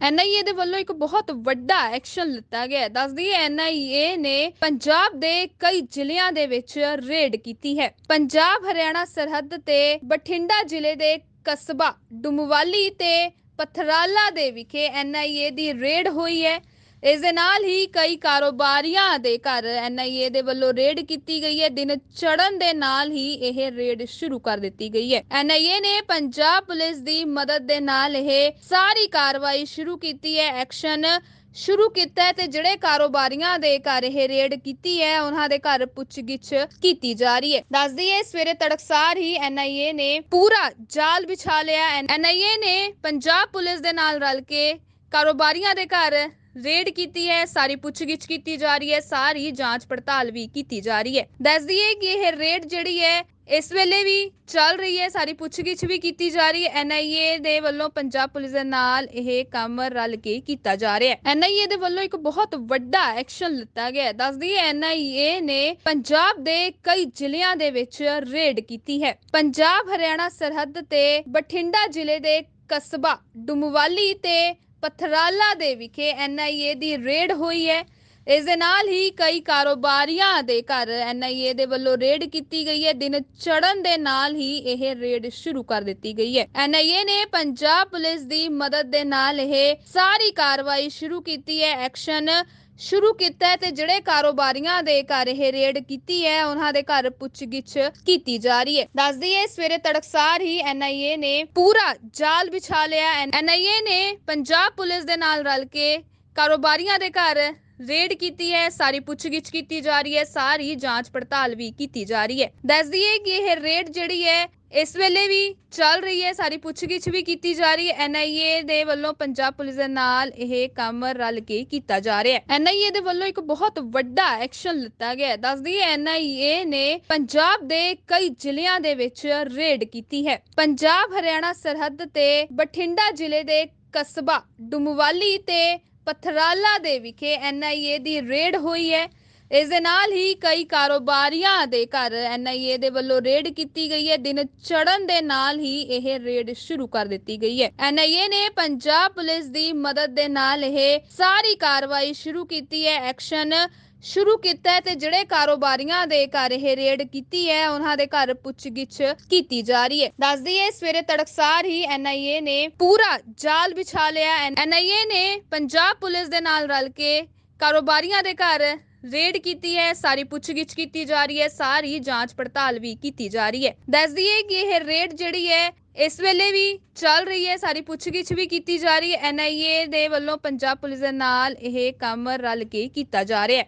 NIA ਦੇ ਵੱਲੋਂ ਇੱਕ ਬਹੁਤ ਵੱਡਾ ਐਕਸ਼ਨ ਲਿੱਤਾ ਗਿਆ ਹੈ। ਦੱਸਦੀ ਹੈ ਐਨਆਈਏ ਨੇ ਪੰਜਾਬ ਦੇ ਕਈ ਜ਼ਿਲ੍ਹਿਆਂ ਦੇ ਵਿੱਚ ਰੇਡ ਕੀਤੀ ਹੈ। ਪੰਜਾਬ, ਹਰਿਆਣਾ ਸਰਹੱਦ ਤੇ ਬਠਿੰਡਾ ਜ਼ਿਲ੍ਹੇ ਦੇ ਕਸਬਾ, ਡੁਮਵਾਲੀ ਤੇ ਪਥਰਾਲਾ ਦੇ ਵਿਖੇ ਐਨਆਈਏ ਦੀ ਰੇਡ ਹੋਈ ਹੈ। ਇਸ ਦੇ ਨਾਲ ਹੀ ਕਈ ਕਾਰੋਬਾਰੀਆਂ ਦੇ ਘਰ ਐਨਆਈਏ ਦੇ ਵੱਲੋਂ ਰੇਡ ਕੀਤੀ ਗਈ ਹੈ। ਦਿਨ ਚੜਨ ਦੇ ਨਾਲ ਹੀ ਇਹ ਰੇਡ ਸ਼ੁਰੂ ਕਰ ਦਿੱਤੀ ਗਈ ਹੈ। ਐਨਆਈਏ ਨੇ ਪੰਜਾਬ ਪੁਲਿਸ ਦੀ ਮਦਦ ਦੇ ਨਾਲ ਇਹ ਸਾਰੀ ਕਾਰਵਾਈ ਸ਼ੁਰੂ ਕੀਤੀ ਹੈ। ਐਕਸ਼ਨ ਸ਼ੁਰੂ ਕੀਤਾ ਹੈ ਤੇ ਜਿਹੜੇ ਕਾਰੋਬਾਰੀਆਂ ਦੇ ਘਰ ਇਹ ਰੇਡ ਕੀਤੀ ਹੈ, ਉਹਨਾਂ ਦੇ ਘਰ ਪੁੱਛਗਿੱਛ ਕੀਤੀ ਜਾ ਰਹੀ ਹੈ। ਦੱਸਦੀ ਹੈ ਸਵੇਰੇ ਤੜਕਸਾਰ ਹੀ ਐਨਆਈਏ ਨੇ ਪੂਰਾ ਜਾਲ ਵਿਛਾ ਲਿਆ। ਐਨਆਈਏ ਨੇ ਪੰਜਾਬ ਪੁਲਿਸ ਦੇ ਨਾਲ ਰਲ ਕੇ ਕਾਰੋਬਾਰੀਆਂ ਦੇ ਘਰ ਰੇਡ ਕੀਤੀ ਹੈ, ਸਾਰੀ ਪੁੱਛਗਿੱਛ ਕੀਤੀ ਜਾ ਰਹੀ ਹੈ, ਸਾਰੀ ਜਾਂਚ ਪੜਤਾਲ ਵੀ ਕੀਤੀ ਜਾ ਰਹੀ ਹੈ। ਦੱਸਦੀ ਹੈ ਕਿ ਇਹ ਰੇਡ ਜਿਹੜੀ ਹੈ, ਇਸ ਵੇਲੇ ਵੀ ਚੱਲ ਰਹੀ ਹੈ, ਸਾਰੀ ਪੁੱਛਗਿੱਛ ਵੀ ਕੀਤੀ ਜਾ ਰਹੀ ਹੈ। ਐਨਆਈਏ ਦੇ ਵੱਲੋਂ ਪੰਜਾਬ ਪੁਲਿਸ ਦੇ ਨਾਲ ਇਹ ਕੰਮ ਰਲ ਕੇ ਕੀਤਾ ਜਾ ਰਿਹਾ ਹੈ। ਐਨਆਈਏ ਦੇ ਵੱਲੋਂ ਇੱਕ ਬਹੁਤ ਵੱਡਾ ਐਕਸ਼ਨ ਲਿੱਤਾ ਗਿਆ ਹੈ। ਦੱਸਦੀ ਹੈ ਐਨਆਈਏ ਨੇ ਪੰਜਾਬ ਦੇ ਕਈ ਜ਼ਿਲ੍ਹਿਆਂ ਦੇ ਵਿੱਚ ਰੇਡ ਕੀਤੀ ਹੈ। ਪੰਜਾਬ, ਹਰਿਆਣਾ, ਸਰਹੱਦ ਤੇ ਬਠਿੰਡਾ ਜ਼ਿਲ੍ਹੇ ਦੇ ਕਸਬਾ, ਡੁਮਵਾਲੀ ਤੇ ਪਥਰਾਲਾ ਦੇ ਵਿਖੇ ਐਨਆਈਏ ਦੀ ਰੇਡ ਹੋਈ ਹੈ। ਇਸ ਦੇ ਨਾਲ ਹੀ ਕਈ ਕਾਰੋਬਾਰੀਆਂ ਦੇ ਘਰ ਐਨਆਈਏ ਦੇ ਵੱਲੋਂ ਰੇਡ ਕੀਤੀ ਗਈ ਹੈ। ਦਿਨ ਚੜਨ ਦੇ ਨਾਲ ਹੀ ਇਹ ਰੇਡ ਸ਼ੁਰੂ ਕਰ ਦਿੱਤੀ ਗਈ ਹੈ। ਐਨਆਈਏ ਨੇ ਪੰਜਾਬ ਪੁਲਿਸ ਦੀ ਮਦਦ ਦੇ ਨਾਲ ਇਹ ਸਾਰੀ ਕਾਰਵਾਈ ਸ਼ੁਰੂ ਕੀਤੀ ਹੈ। ਐਕਸ਼ਨ ਸ਼ੁਰੂ ਕੀਤਾ ਹੈ ਤੇ ਜਿਹੜੇ ਕਾਰੋਬਾਰੀਆਂ ਦੇ ਘਰ ਇਹ ਰੇਡ ਕੀਤੀ ਹੈ, ਉਹਨਾਂ ਦੇ ਘਰ ਪੁੱਛਗਿੱਛ ਕੀਤੀ ਜਾ ਰਹੀ ਹੈ। ਦੱਸਦੀ ਹੈ ਸਵੇਰੇ ਤੜਕਸਾਰ ਹੀ ਐਨਆਈਏ ਨੇ ਪੂਰਾ ਜਾਲ ਵਿਛਾ ਲਿਆ। ਐਨਆਈਏ ਨੇ ਪੰਜਾਬ ਪੁਲਿਸ ਦੇ ਨਾਲ ਰਲ ਕੇ ਕਾਰੋਬਾਰੀਆਂ ਦੇ ਘਰ ਰੇਡ ਕੀਤੀ ਹੈ, ਸਾਰੀ ਪੁੱਛਗਿੱਛ ਕੀਤੀ ਜਾ ਰਹੀ ਹੈ, ਸਾਰੀ ਜਾਂਚ ਪੜਤਾਲ ਵੀ ਕੀਤੀ ਜਾ ਰਹੀ ਹੈ। ਦੱਸਦੀ ਹੈ ਕਿ ਇਹ ਰੇਡ ਜਿਹੜੀ ਹੈ, ਇਸ ਵੇਲੇ ਵੀ ਚੱਲ ਰਹੀ ਹੈ, ਸਾਰੀ ਪੁੱਛਗਿੱਛ ਵੀ ਕੀਤੀ ਜਾ ਰਹੀ ਹੈ। ਐਨਆਈਏ ਦੇ ਵੱਲੋਂ ਪੰਜਾਬ ਪੁਲਿਸ ਦੇ ਨਾਲ ਇਹ ਕੰਮ ਰਲ ਕੇ ਕੀਤਾ ਜਾ ਰਿਹਾ ਹੈ। ਐਨਆਈਏ ਦੇ ਵੱਲੋਂ ਇੱਕ ਬਹੁਤ ਵੱਡਾ ਐਕਸ਼ਨ ਲਿੱਤਾ ਗਿਆ ਹੈ। ਦੱਸਦੀ ਹੈ ਐਨਆਈਏ ਨੇ ਪੰਜਾਬ ਦੇ ਕਈ ਜ਼ਿਲ੍ਹਿਆਂ ਦੇ ਵਿੱਚ ਰੇਡ ਕੀਤੀ ਹੈ। ਪੰਜਾਬ, ਹਰਿਆਣਾ ਸਰਹੱਦ ਤੇ ਬਠਿੰਡਾ ਜ਼ਿਲ੍ਹੇ ਦੇ ਕਸਬਾ, ਡੁਮਵਾਲੀ ਤੇ ਪਥਰਾਲਾ ਦੇ ਵਿਖੇ ਐਨਆਈਏ ਦੀ ਰੇਡ ਹੋਈ ਹੈ। ਇਸ ਦੇ ਨਾਲ ਹੀ ਕਈ ਕਾਰੋਬਾਰੀਆਂ ਦੇ ਘਰ ਐਨਆਈਏ ਦੇ ਵੱਲੋਂ ਰੇਡ ਕੀਤੀ ਗਈ ਹੈ। ਦਿਨ ਚੜਨ ਦੇ ਨਾਲ ਹੀ ਇਹ ਰੇਡ ਸ਼ੁਰੂ ਕਰ ਦਿੱਤੀ ਗਈ ਹੈ। ਐਨਆਈਏ ਨੇ ਪੰਜਾਬ ਪੁਲਿਸ ਦੀ ਮਦਦ ਦੇ ਨਾਲ ਇਹ ਸਾਰੀ ਕਾਰਵਾਈ ਸ਼ੁਰੂ ਕੀਤੀ ਹੈ। ਐਕਸ਼ਨ ਸ਼ੁਰੂ ਕੀਤਾ ਹੈ ਤੇ ਜਿਹੜੇ ਕਾਰੋਬਾਰੀਆਂ ਦੇ ਘਰ ਇਹ ਰੇਡ ਕੀਤੀ ਹੈ, ਉਹਨਾਂ ਦੇ ਘਰ ਪੁੱਛਗਿੱਛ ਕੀਤੀ ਜਾ ਰਹੀ ਹੈ। ਦੱਸਦੀ ਹੈ ਸਵੇਰੇ ਤੜਕਸਾਰ ਹੀ ਐਨਆਈਏ ਨੇ ਪੂਰਾ ਜਾਲ ਵਿਛਾ ਲਿਆ। ਐਨਆਈਏ ਨੇ ਪੰਜਾਬ ਪੁਲਿਸ ਦੇ ਨਾਲ ਰਲ ਕੇ ਕਾਰੋਬਾਰੀਆਂ ਦੇ ਘਰ ਰੇਡ ਕੀਤੀ ਹੈ, ਸਾਰੀ ਪੁੱਛਗਿੱਛ ਕੀਤੀ ਜਾ ਰਹੀ ਹੈ, ਸਾਰੀ ਜਾਂਚ ਪੜਤਾਲ ਵੀ ਕੀਤੀ ਜਾ ਰਹੀ ਹੈ। ਦੱਸਦੀ ਹੈ ਕਿ ਇਹ ਰੇਡ ਜਿਹੜੀ ਹੈ, ਇਸ ਵੇਲੇ ਵੀ ਚੱਲ ਰਹੀ ਹੈ, ਸਾਰੀ ਪੁੱਛਗਿੱਛ ਵੀ ਕੀਤੀ ਜਾ ਰਹੀ ਹੈ। ਐਨਆਈਏ ਦੇ ਵੱਲੋਂ ਪੰਜਾਬ ਪੁਲਿਸ ਦੇ ਨਾਲ ਇਹ ਕੰਮ ਰਲ ਕੇ ਕੀਤਾ ਜਾ ਰਿਹਾ ਹੈ।